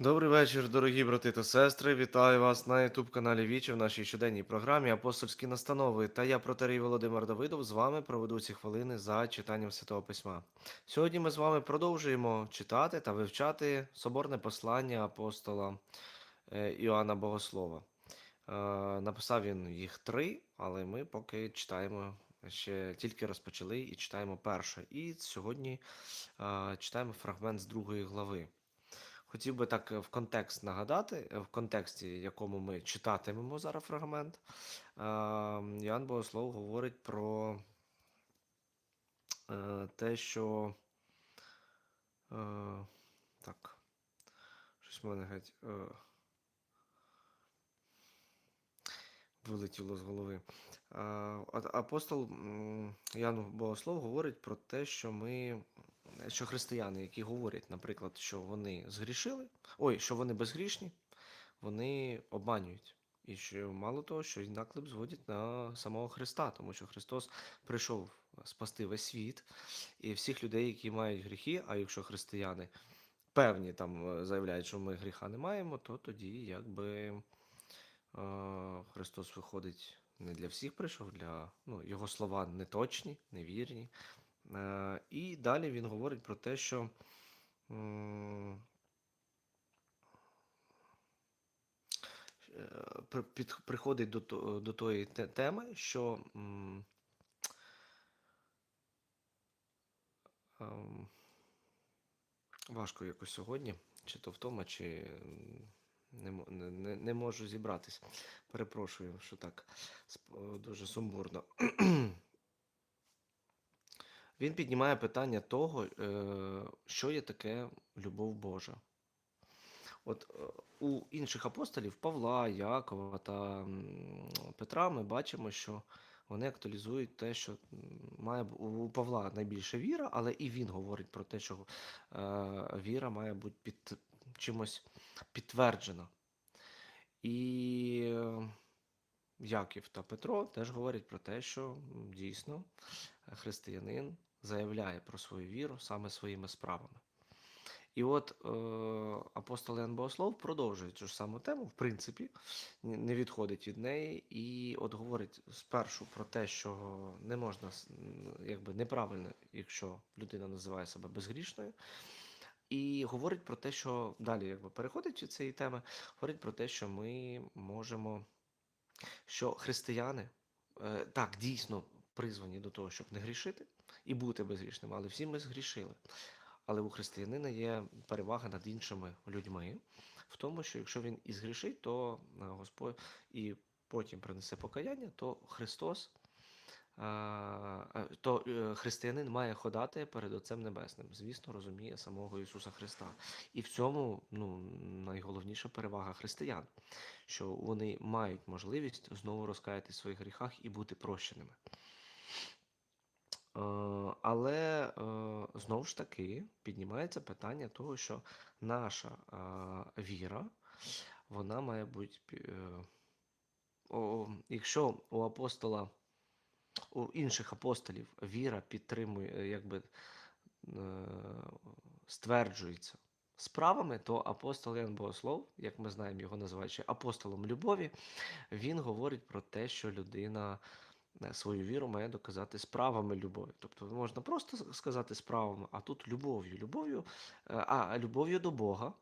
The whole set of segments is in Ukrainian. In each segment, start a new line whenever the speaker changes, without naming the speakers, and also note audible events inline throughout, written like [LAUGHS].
Добрий вечір, дорогі брати та сестри. Вітаю вас на youtube каналі Вічі в нашій щоденній програмі Апостольські настанови. Та я, протерій Володимир Давидов, з вами проведу ці хвилини за читанням Святого Письма. Сьогодні ми з вами продовжуємо читати та вивчати соборне послання апостола е, Іоанна Богослова. Е, Написав він їх три, але ми поки читаємо. Ще тільки розпочали і читаємо перше. І сьогодні е, читаємо фрагмент з другої глави. Хотів би так е, в контекст нагадати, е, в контексті, якому ми читатимемо зараз фрагмент. е, Іоанн Богослов говорить про те, що. Так. Щось в мене геть. Вилетіло з голови. Апостол Ян Богослов говорить про те, що ми, що християни, які говорять, наприклад, що вони згрішили, ой, що вони безгрішні, вони обманюють. І що мало того, що й наклеп зводять на самого Христа, тому що Христос прийшов спасти весь світ і всіх людей, які мають гріхи. А якщо християни певні там е, заявляють, що ми гріха не маємо, то тоді якби. Е, Христос виходить не для всіх прийшов, для ну, його слова не точні, невірні. Е, І далі він говорить про те, що е, приходить до, до тої теми, що ем, важко якось сьогодні, чи то втома, чи не, не, не, можу зібратись. Перепрошую, що так дуже сумбурно. Він піднімає питання того, е, що є таке любов Божа. От е, у інших апостолів Павла, Якова та Петра ми бачимо, що вони актуалізують те, що має у Павла найбільше віра, але і він говорить про те, що е, віра має бути під чимось підтверджена. І Яків та Петро теж говорять про те, що дійсно християнин заявляє про свою віру саме своїми справами. І от е, апостол Ян Богослов продовжує цю ж саму тему, в принципі, не відходить від неї, і от говорить спершу про те, що не можна якби неправильно, якщо людина називає себе безгрішною. І говорить про те, що далі якби переходить від цієї теми, говорить про те, що ми можемо, що християни е, так дійсно призвані до того, щоб не грішити і бути безгрішними, але всі ми згрішили. Але у християнина є перевага над іншими людьми в тому, що якщо він і згрішить, то е, Господь і потім принесе покаяння, то Христос, е, е, то християнин має ходати перед Отцем Небесним. Звісно, розуміє самого Ісуса Христа. І в цьому ну, найголовніша перевага християн, що вони мають можливість знову розкаятись в своїх гріхах і бути прощеними. Е, Але е, знову ж таки піднімається питання того, що наша е, віра, вона має бути. Якщо у апостола, у інших апостолів віра підтримує, якби стверджується справами, то апостол Ян Богослов, як ми знаємо, його називають ще апостолом любові, він говорить про те, що людина свою віру має доказати справами любові. Тобто можна просто сказати справами, а тут любов'ю, любов'ю, е, а любов'ю до Бога.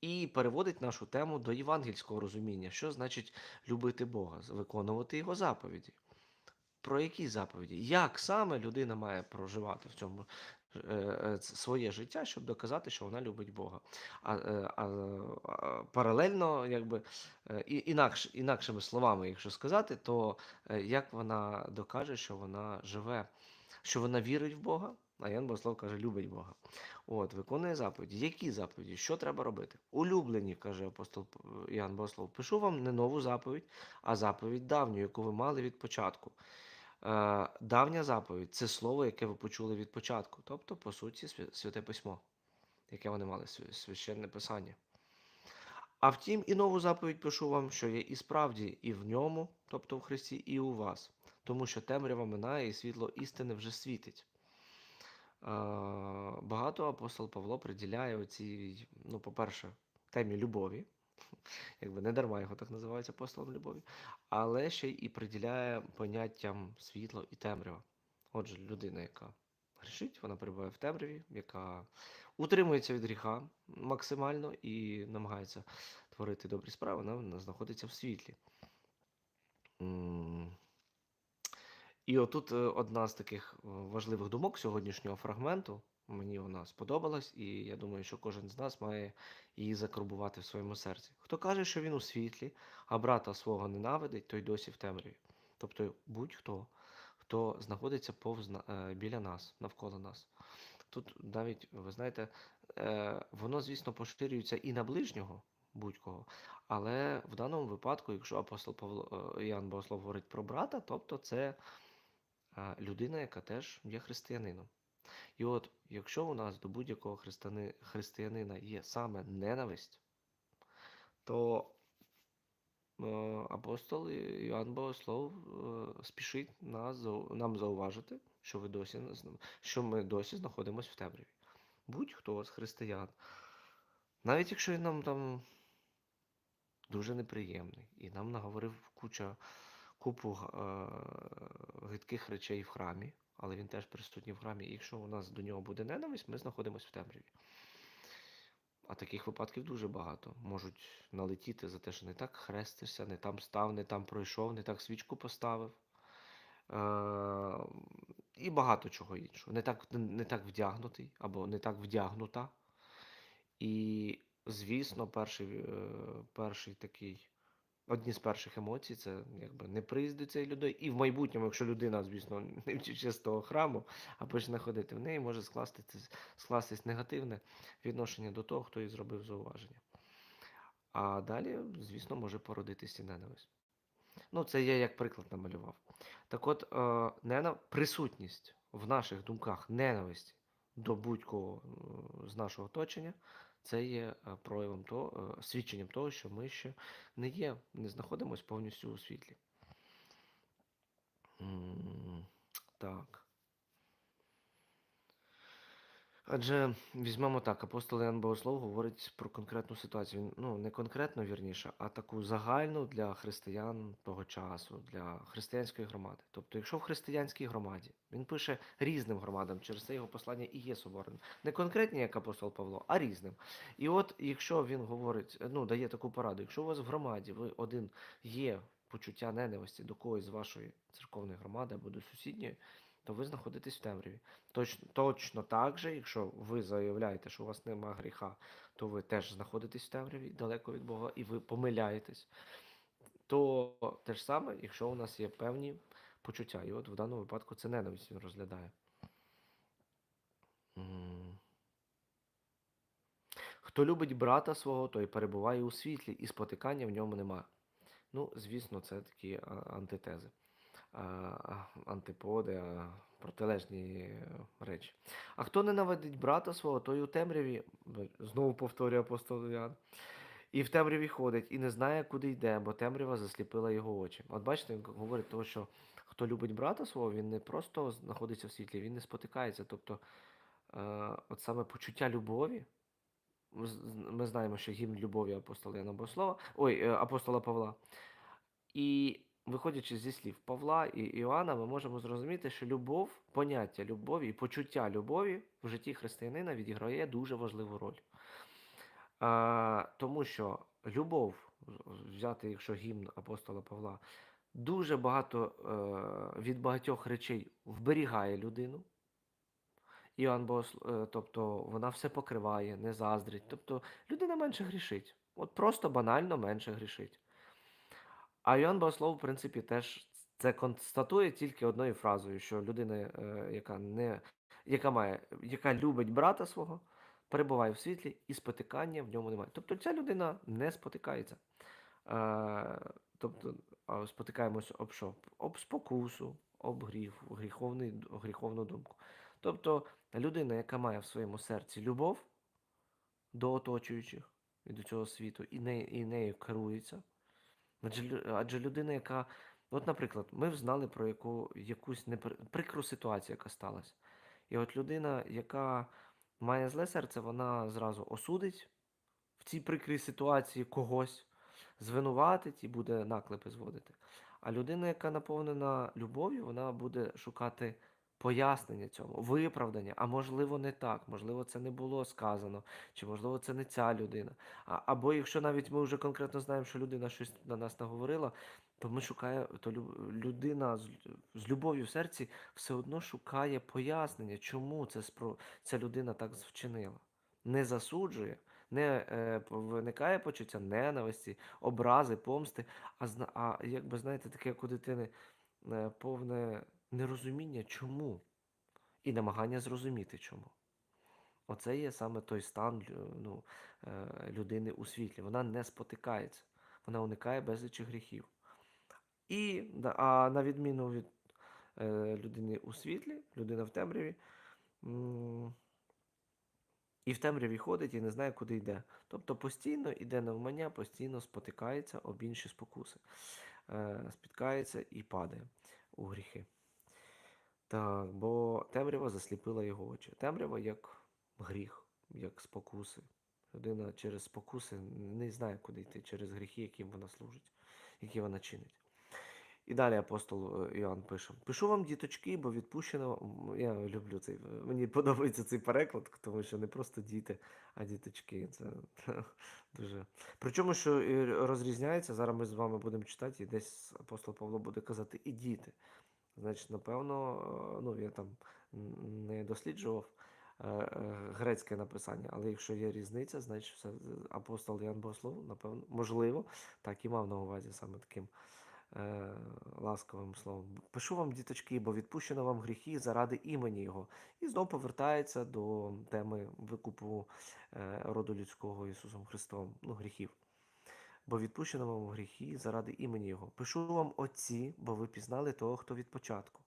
І переводить нашу тему до євангельського розуміння, що значить любити Бога, виконувати Його заповіді. Про які заповіді? Як саме людина має проживати в цьому е, е, своє життя, щоб доказати, що вона любить Бога. А, е, а, а паралельно, якби е, і- інакш, інакшими словами, якщо сказати, то е, як вона докаже, що вона живе, що вона вірить в Бога, а Ян Богослов каже, любить Бога. От, виконує заповіді. Які заповіді? Що треба робити? Улюблені, каже апостол П- Іоанн пишу вам не нову заповідь, а заповідь давню, яку ви мали від початку. Е, давня заповідь це слово, яке ви почули від початку, тобто, по суті, святе письмо, яке вони мали, священне писання. А втім, і нову заповідь пишу вам, що є і справді і в ньому, тобто в Христі, і у вас, тому що темрява минає, і світло істини вже світить. Е, Багато апостол Павло приділяє оцій, ну, по-перше, темі любові, [LAUGHS] якби не дарма його так називають апостолом любові, але ще і приділяє поняттям світло і темрява. Отже, людина, яка грішить, вона перебуває в темряві, яка утримується від гріха максимально і намагається творити добрі справи, вона, вона знаходиться в світлі. І отут е, одна з таких е, важливих думок сьогоднішнього фрагменту. Мені вона сподобалась, і я думаю, що кожен з нас має її закарбувати в своєму серці. Хто каже, що він у світлі, а брата свого ненавидить, той досі в темряві. Тобто будь-хто, хто знаходиться повз е, біля нас, навколо нас. Тут навіть, ви знаєте, е, воно, звісно, поширюється і на ближнього будь-кого. Але в даному випадку, якщо апостол Павло е, Іоанн Богослов говорить про брата, тобто це людина, яка теж є християнином. І от, якщо у нас до будь-якого християни, християнина є саме ненависть, то е, апостол Іоанн Богослов е, спішить нас, нам зауважити, що, ви досі, що ми досі знаходимося в темряві. Будь-хто з християн, навіть якщо він нам там дуже неприємний і нам наговорив куча, купу е, гидких речей в храмі, але він теж присутній в храмі. І якщо у нас до нього буде ненависть, ми знаходимося в темряві. А таких випадків дуже багато. Можуть налетіти за те, що не так хрестишся, не там став, не там пройшов, не так свічку поставив. Е, і багато чого іншого. Не так, не так вдягнутий або не так вдягнута. І, звісно, перший, е, перший такий, одні з перших емоцій це якби неприїзд до цієї людей. І в майбутньому, якщо людина, звісно, не вчиться з того храму, а почне ходити в неї, може скластись, скластись негативне відношення до того, хто їй зробив зауваження. А далі, звісно, може породитися ненависть. Ну, це я як приклад намалював. Так от, е, ненав... присутність в наших думках ненависті до будь-кого з нашого оточення, це є е, проявом того, е, свідченням того, що ми ще не є, не знаходимося повністю у світлі. Так. Адже візьмемо так, апостол Ян Богослов говорить про конкретну ситуацію. Він, ну, не конкретно вірніше, а таку загальну для християн того часу, для християнської громади. Тобто, якщо в християнській громаді він пише різним громадам, через це його послання і є соборним. Не конкретні, як апостол Павло, а різним. І от, якщо він говорить, ну, дає таку пораду, якщо у вас в громаді ви один є почуття ненависті до когось з вашої церковної громади або до сусідньої, то ви знаходитесь в темряві. Точно, точно так же, якщо ви заявляєте, що у вас нема гріха, то ви теж знаходитесь в темряві далеко від Бога, і ви помиляєтесь. То те ж саме, якщо у нас є певні почуття. І от в даному випадку це ненависть він розглядає. Хто любить брата свого, той перебуває у світлі, і спотикання в ньому нема. Ну, звісно, це такі антитези, антиподи, протилежні е, речі. А хто ненавидить брата свого, той у темряві, знову повторює апостол Іоанн, і в темряві ходить, і не знає, куди йде, бо темрява засліпила його очі. От бачите, він говорить того, що хто любить брата свого, він не просто знаходиться в світлі, він не спотикається. Тобто, е, от саме почуття любові. Ми знаємо, що гімн любові апостола Яна Богослова, ой, е, апостола Павла. І виходячи зі слів Павла і Іоанна, ми можемо зрозуміти, що любов, поняття любові і почуття любові в житті християнина відіграє дуже важливу роль. А, тому що любов, взяти, якщо гімн апостола Павла, дуже багато е, від багатьох речей вберігає людину. Іоанн Богослов, е, тобто вона все покриває, не заздрить. Тобто людина менше грішить. От просто банально менше грішить. А Іоанн Богослов, в принципі, теж це констатує тільки одною фразою, що людина, е, яка не, яка має, яка любить брата свого, перебуває в світлі і спотикання в ньому немає. Тобто ця людина не спотикається. Е, тобто спотикаємося об що? Об спокусу, об гріх, гріховний, гріховну думку. Тобто людина, яка має в своєму серці любов до оточуючих і до цього світу, і, не, і нею керується. Адже, адже людина, яка, от, наприклад, ми знали про яку, якусь непри... прикру ситуацію, яка сталася. І от людина, яка має зле серце, вона зразу осудить в цій прикрій ситуації когось звинуватить і буде наклепи зводити. А людина, яка наповнена любов'ю, вона буде шукати пояснення цьому, виправдання, а можливо не так, можливо, це не було сказано, чи можливо це не ця людина. А, або якщо навіть ми вже конкретно знаємо, що людина щось на нас наговорила, то ми шукає, то людина з, з любов'ю в серці все одно шукає пояснення, чому це спро, ця людина так вчинила. Не засуджує, не е, виникає почуття ненависті, образи, помсти, а, а якби знаєте, таке, як у дитини е, повне нерозуміння, чому, і намагання зрозуміти чому. Оце є саме той стан ну, е, людини у світлі. Вона не спотикається, вона уникає безлічі гріхів. І, а на відміну від е, людини у світлі, людина в темряві, і в темряві ходить і не знає, куди йде. Тобто постійно йде навмання, постійно спотикається об інші спокуси, е, спіткається і падає у гріхи. Так, бо темрява засліпила його очі. Темрява як гріх, як спокуси. Людина через спокуси не знає, куди йти, через гріхи, яким вона служить, які вона чинить. І далі апостол е, Іоанн пише: Пишу вам, діточки, бо відпущено. Я люблю цей. Мені подобається цей переклад, тому що не просто діти, а діточки. Це [LAUGHS] дуже. Причому, що розрізняється, зараз ми з вами будемо читати, і десь апостол Павло буде казати і діти. Значить, напевно, е, ну я там не досліджував е, е, грецьке написання, але якщо є різниця, значить все, апостол Ян Богослов, напевно, можливо, так і мав на увазі саме таким ласковим словом. Пишу вам, діточки, бо відпущено вам гріхи заради імені Його. І знов повертається до теми викупу роду людського Ісусом Христом, ну, гріхів. Бо відпущено вам гріхи заради імені Його. Пишу вам отці, бо ви пізнали того, хто від початку.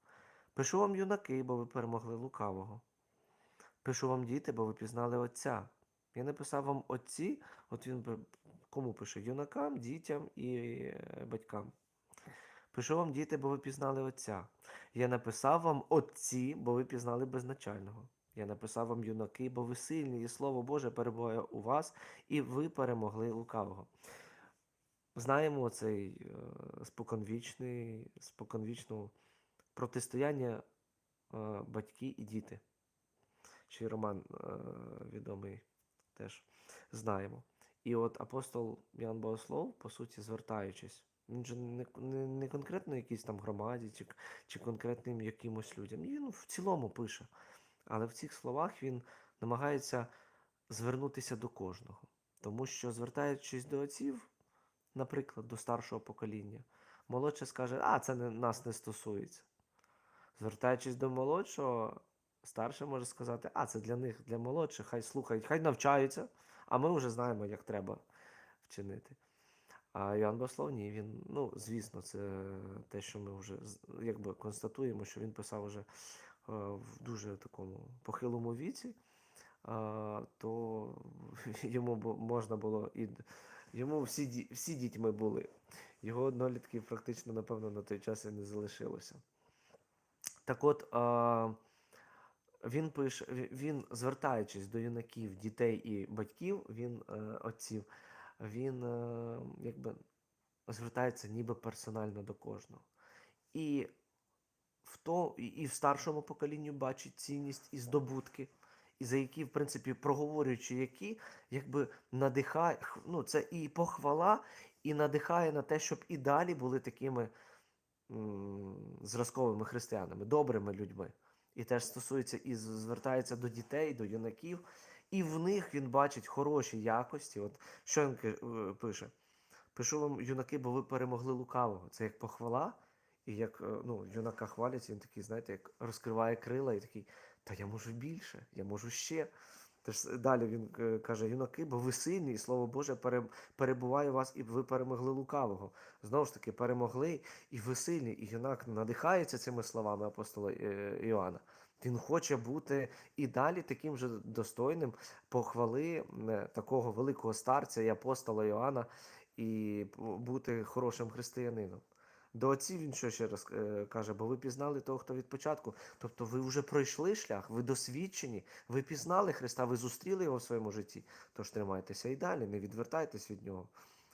Пишу вам юнаки, бо ви перемогли лукавого. Пишу вам діти, бо ви пізнали Отця. Я написав вам отці, от він кому пише? Юнакам, дітям і е, батькам. Пишу вам діти, бо ви пізнали Отця. Я написав вам отці, бо ви пізнали безначального. Я написав вам юнаки, бо ви сильні, і Слово Боже перебуває у вас, і ви перемогли лукавого. Знаємо цей е, споконвічний, споконвічну протистояння е, батьки і діти. Чи роман е, відомий теж знаємо. І от апостол Ян Богослов, по суті, звертаючись, він же не, не, не конкретно якійсь там громаді чи, чи конкретним якимось людям. Він в цілому пише. Але в цих словах він намагається звернутися до кожного. Тому що, звертаючись до отців, наприклад, до старшого покоління, молодше скаже, а це не, нас не стосується. Звертаючись до молодшого, старший може сказати, а це для них, для молодших, хай слухають, хай навчаються, а ми вже знаємо, як треба вчинити. А Іоанн Богослов, ні, він, ну, звісно, це те, що ми вже якби констатуємо, що він писав вже е, в дуже такому похилому віці, то [LAUGHS] йому можна було і йому всі, всі дітьми були. Його однолітків практично, напевно, на той час і не залишилося. Так от, а, він пише, він, звертаючись до юнаків, дітей і батьків, він е, отців, він е, якби звертається ніби персонально до кожного. І в то, і- і в старшому поколінню бачить цінність і здобутки, і за які, в принципі, проговорюючи які, якби надихає, ну, це і похвала, і надихає на те, щоб і далі були такими зразковими християнами, добрими людьми. І теж стосується і звертається до дітей, до юнаків, і в них він бачить хороші якості. От що він е, пише? Пишу вам, юнаки, бо ви перемогли лукавого. Це як похвала, і як е, ну, юнака хвалять, він такий, знаєте, як розкриває крила і такий, та я можу більше, я можу ще. Тож далі він е, каже: юнаки, бо ви сильні, і слово Боже перебуває у вас, і ви перемогли лукавого. Знову ж таки, перемогли, і ви сильні. І юнак надихається цими словами апостола е, Іоанна. Він хоче бути і далі таким же достойним похвали такого великого старця і апостола Іоанна, і бути хорошим християнином. До отців він що ще раз е, каже, бо ви пізнали того, хто від початку. Тобто ви вже пройшли шлях, ви досвідчені, ви пізнали Христа, ви зустріли його в своєму житті. Тож тримайтеся і далі, не відвертайтесь від нього.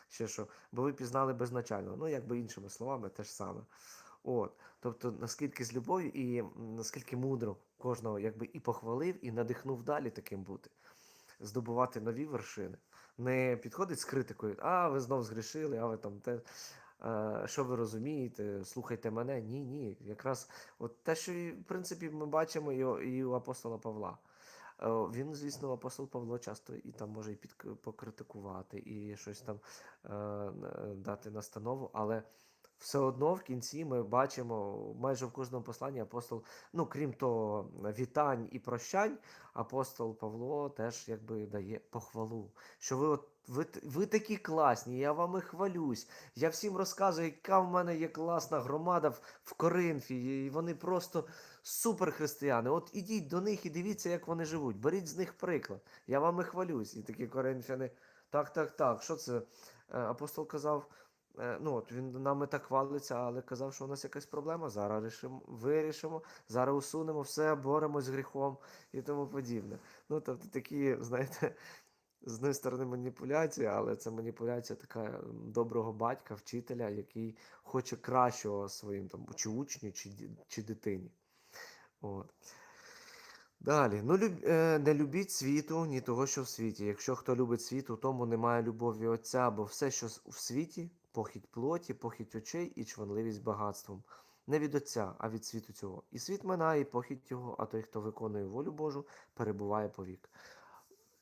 Ще що, бо ви пізнали безначально. Ну, якби іншими словами, те ж саме. От, тобто, наскільки з любов'ю і наскільки мудро кожного якби і похвалив, і надихнув далі таким бути, здобувати нові вершини. Не підходить з критикою, а ви знов згрішили, а ви там те. Е, Що ви розумієте, слухайте мене. Ні, ні. Якраз от те, що в принципі ми бачимо і, у- апостола Павла. Е, Він, звісно, апостол Павло часто і там може і під, покритикувати, і щось там е, дати настанову, але все одно в кінці ми бачимо майже в кожному посланні апостол, ну крім того, вітань і прощань, апостол Павло теж якби дає похвалу. Що ви от ви, ви такі класні, я вами хвалюсь. Я всім розказую, яка в мене є класна громада в, в Коринфі, і вони просто супер християни. От ідіть до них і дивіться, як вони живуть. Беріть з них приклад. Я вами хвалюсь. І такі коринфяни. Так, так, так. Що це? Е, Апостол казав. Е, Ну, от він нами так хвалиться, але казав, що у нас якась проблема. Зараз рішимо, вирішимо, зараз усунемо все, боремось з гріхом і тому подібне. Ну, тобто такі, знаєте, [LAUGHS] з однієї сторони маніпуляція, але це маніпуляція така доброго батька, вчителя, який хоче кращого своїм там, чи учню, чи, чи дитині. От. Далі, ну люб, е, не любіть світу, ні того, що в світі. Якщо хто любить світ, у тому немає любові Отця, бо все, що в світі, похідь плоті, похідь очей і чванливість багатством. Не від Отця, а від світу цього. І світ минає, і похідь його, а той, хто виконує волю Божу, перебуває повік.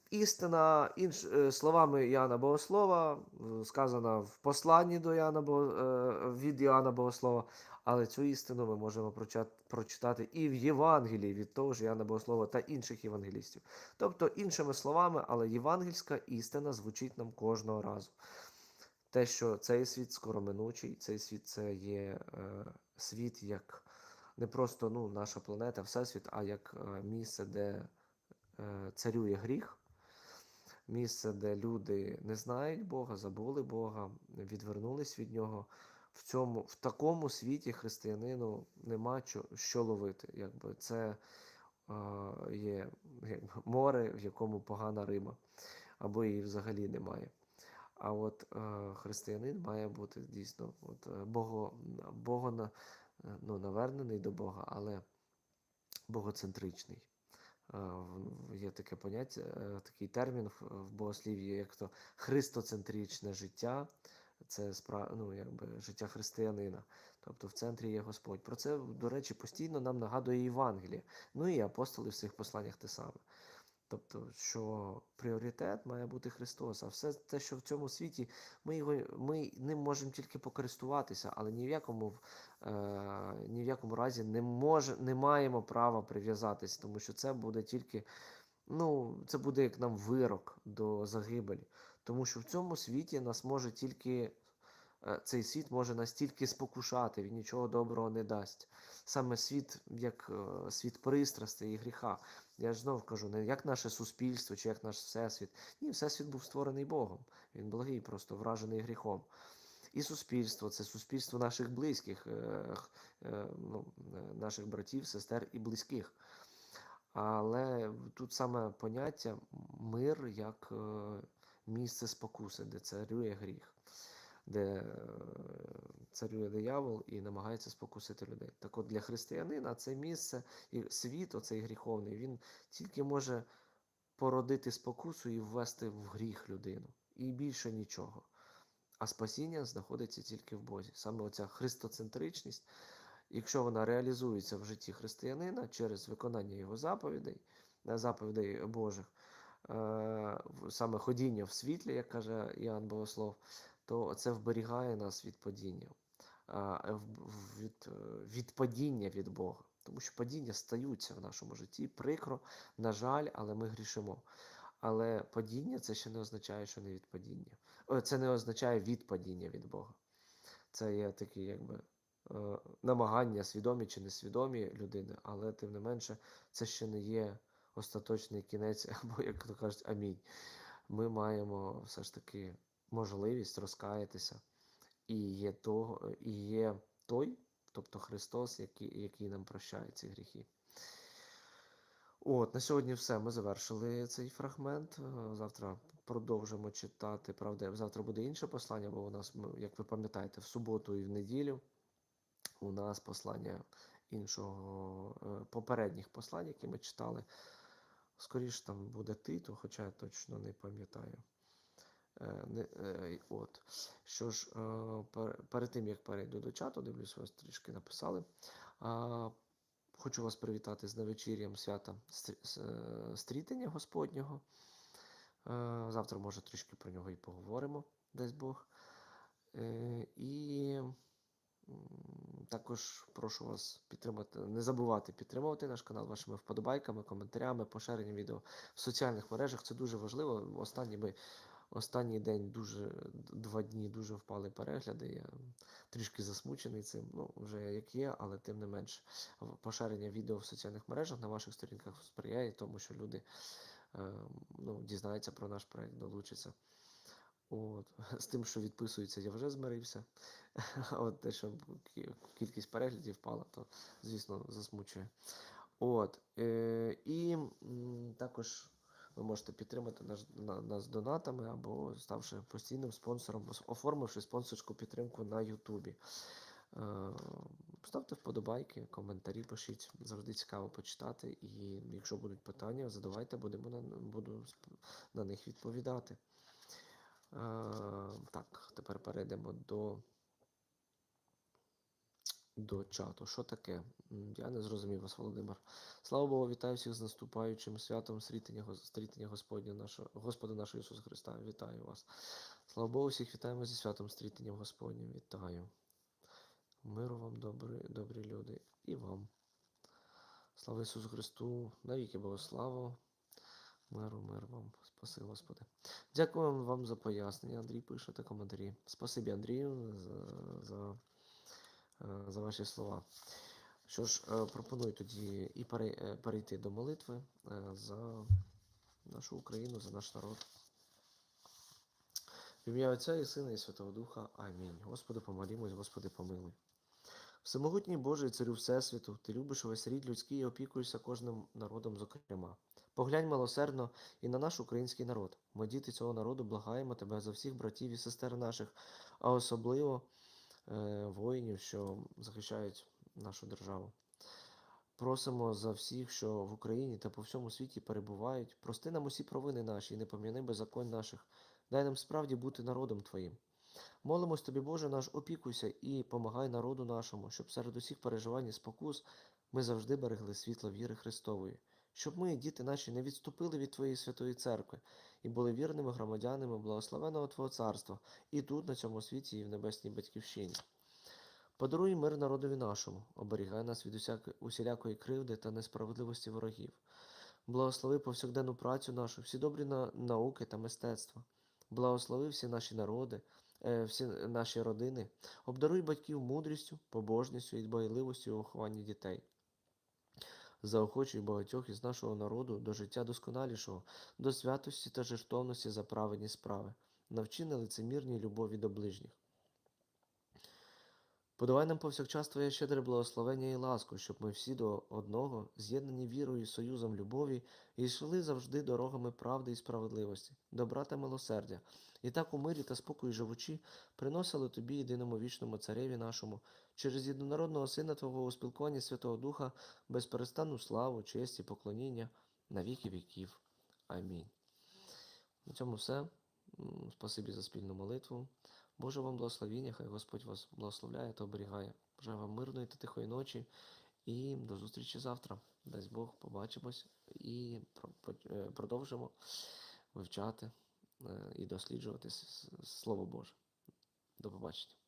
Істина, інш, е, словами Іоанна Богослова, сказана в посланні до Іоанна, е, від Іоанна Богослова, але цю істину ми можемо прочитати і в Євангелії від того ж Іоанна Богослова та інших євангелістів. Тобто, іншими словами, але євангельська істина звучить нам кожного разу. Те, що цей світ скороминучий, цей світ це є е, світ як не просто ну, наша планета, всесвіт, а як е, місце, де е, царює гріх місце, де люди не знають Бога, забули Бога, відвернулись від нього. В цьому, в такому світі християнину нема що, що ловити. Якби це е, є якби, море, в якому погана риба, або її взагалі немає. А от е, християнин має бути дійсно от, е, бого, бого, ну, навернений до Бога, але богоцентричний. Е, Є таке поняття, е, такий термін в богослів'ї, як то христоцентричне життя. Це справ... ну, якби життя християнина. Тобто в центрі є Господь. Про це, до речі, постійно нам нагадує Євангеліє. Ну і апостоли в своїх посланнях те саме. Тобто, що пріоритет має бути Христос, а все те, що в цьому світі, ми його ми ним можемо тільки покористуватися, але ні в якому е, ні в якому разі не може, не маємо права прив'язатись, тому що це буде тільки, ну, це буде як нам вирок до загибелі. Тому що в цьому світі нас може тільки е, цей світ може нас тільки спокушати, він нічого доброго не дасть. Саме світ, як е, світ пристрастей і гріха. Я ж знов кажу, не як наше суспільство чи як наш всесвіт. Ні, всесвіт був створений Богом. Він благий, просто вражений гріхом. І суспільство це суспільство наших близьких, е, е, ну, е, наших братів, сестер і близьких. Але тут саме поняття мир як місце спокуси, де царює гріх, де е, царює диявол і намагається спокусити людей. Так от для християнина це місце і світ, оцей гріховний, він тільки може породити спокусу і ввести в гріх людину. І більше нічого. А спасіння знаходиться тільки в Бозі. Саме оця христоцентричність, якщо вона реалізується в житті християнина через виконання його заповідей, е, заповідей Божих, е, саме ходіння в світлі, як каже Іоанн Богослов, то це вберігає нас від падіння, е, від, е, від падіння від Бога. Тому що падіння стаються в нашому житті прикро, на жаль, але ми грішимо. Але падіння це ще не означає, що не від падіння. Це не означає відпадіння від Бога. Це є такі, якби е, намагання, свідомі чи несвідомі людини, але тим не менше, це ще не є остаточний кінець, [LAUGHS] або, як то кажуть, амінь. Ми маємо все ж таки можливість розкаятися і є, того, і є той, тобто Христос, який, який нам прощає ці гріхи. От, на сьогодні все. Ми завершили цей фрагмент. Е, Завтра продовжимо читати. Правда, завтра буде інше послання, бо у нас, як ви пам'ятаєте, в суботу і в неділю у нас послання іншого е, попередніх послань, які ми читали. Скоріше там буде Титу, хоча я точно не пам'ятаю. Е, е, от. Що ж, е, пер- перед тим як перейду до чату, дивлюсь, вас трішки написали. Хочу вас привітати з навечір'ям свята Стрі- стрітення Господнього. Завтра, може, трішки про нього і поговоримо, дасть Бог. І також прошу вас підтримати, не забувати підтримувати наш канал вашими вподобайками, коментарями, поширенням відео в соціальних мережах. Це дуже важливо. Останні ми Останній день дуже два дні дуже впали перегляди. Я трішки засмучений цим. Ну, вже як є, але тим не менш, поширення відео в соціальних мережах на ваших сторінках сприяє тому, що люди е, ну, дізнаються про наш проект, долучаться. От. [LAUGHS] З тим, що відписуються, я вже змирився. [LAUGHS] От те, що кількість переглядів впала, то, звісно, засмучує. От. Е, і також ви можете підтримати наш, на, нас донатами або ставши постійним спонсором, оформивши спонсорську підтримку на Ютубі. Е, ставте вподобайки, коментарі пишіть. Завжди цікаво почитати. І якщо будуть питання, задавайте, будемо на, буду на них відповідати. Е, так, тепер перейдемо до, до чату. Що таке? Я не зрозумів вас, Володимир. Слава Богу, вітаю всіх з наступаючим святом стрітення, Гос- Господня нашого, Господа нашого Ісуса Христа. Вітаю вас. Слава Богу, всіх вітаємо зі святом стрітенням Господнім. Вітаю. Миру вам, добрі, добрі люди, і вам. Слава Ісусу Христу, навіки Богославу. Миру, мир вам, спаси, Господи. Дякую вам за пояснення. Андрій пише та коментарі. Спасибі, Андрію, за, за, за ваші слова. Що ж, е, пропоную тоді і е, перейти до молитви е, за нашу Україну, за наш народ. В ім'я Отця і Сина і Святого Духа. Амінь. Господи, помолімось, Господи, помилуй. Всемогутній Божий царю Всесвіту, ти любиш увесь рід людський і опікуєшся кожним народом, зокрема. Поглянь милосердно і на наш український народ. Ми, діти цього народу, благаємо тебе за всіх братів і сестер наших, а особливо е, воїнів, що захищають нашу державу. Просимо за всіх, що в Україні та по всьому світі перебувають. Прости нам усі провини наші і не пом'яни беззаконь наших. Дай нам справді бути народом Твоїм. Молимось тобі, Боже наш, опікуйся і помагай народу нашому, щоб серед усіх переживань і спокус ми завжди берегли світло віри Христової, щоб ми, діти наші, не відступили від Твоєї святої церкви і були вірними громадянами благословеного Твого царства і тут, на цьому світі, і в небесній батьківщині. Подаруй мир народові нашому, оберігай нас від усілякої кривди та несправедливості ворогів. Благослови повсякденну працю нашу, всі добрі на, науки та мистецтва. Благослови всі наші народи, е, всі наші родини. Обдаруй батьків мудрістю, побожністю і дбайливостю у вихованні дітей. Заохочуй багатьох із нашого народу до життя досконалішого, до святості та жертовності за праведні справи. Навчи нелицемірній любові до ближніх. Подавай нам повсякчас Твоє щедре благословення і ласку, щоб ми всі до одного, з'єднані вірою і союзом любові, і йшли завжди дорогами правди і справедливості, добра та милосердя, і так у мирі та спокої живучи, приносили Тобі, єдиному вічному цареві нашому, через єдинородного Сина Твого у спілкуванні Святого Духа, безперестанну славу, честь і поклоніння на віки віків. Амінь. На цьому все. Спасибі за спільну молитву. Боже вам благословіння, хай Господь вас благословляє та оберігає. Бажаю вам мирної та тихої ночі і до зустрічі завтра. Дасть Бог, побачимось і е, продовжимо вивчати е, і досліджувати Слово Боже. До побачення.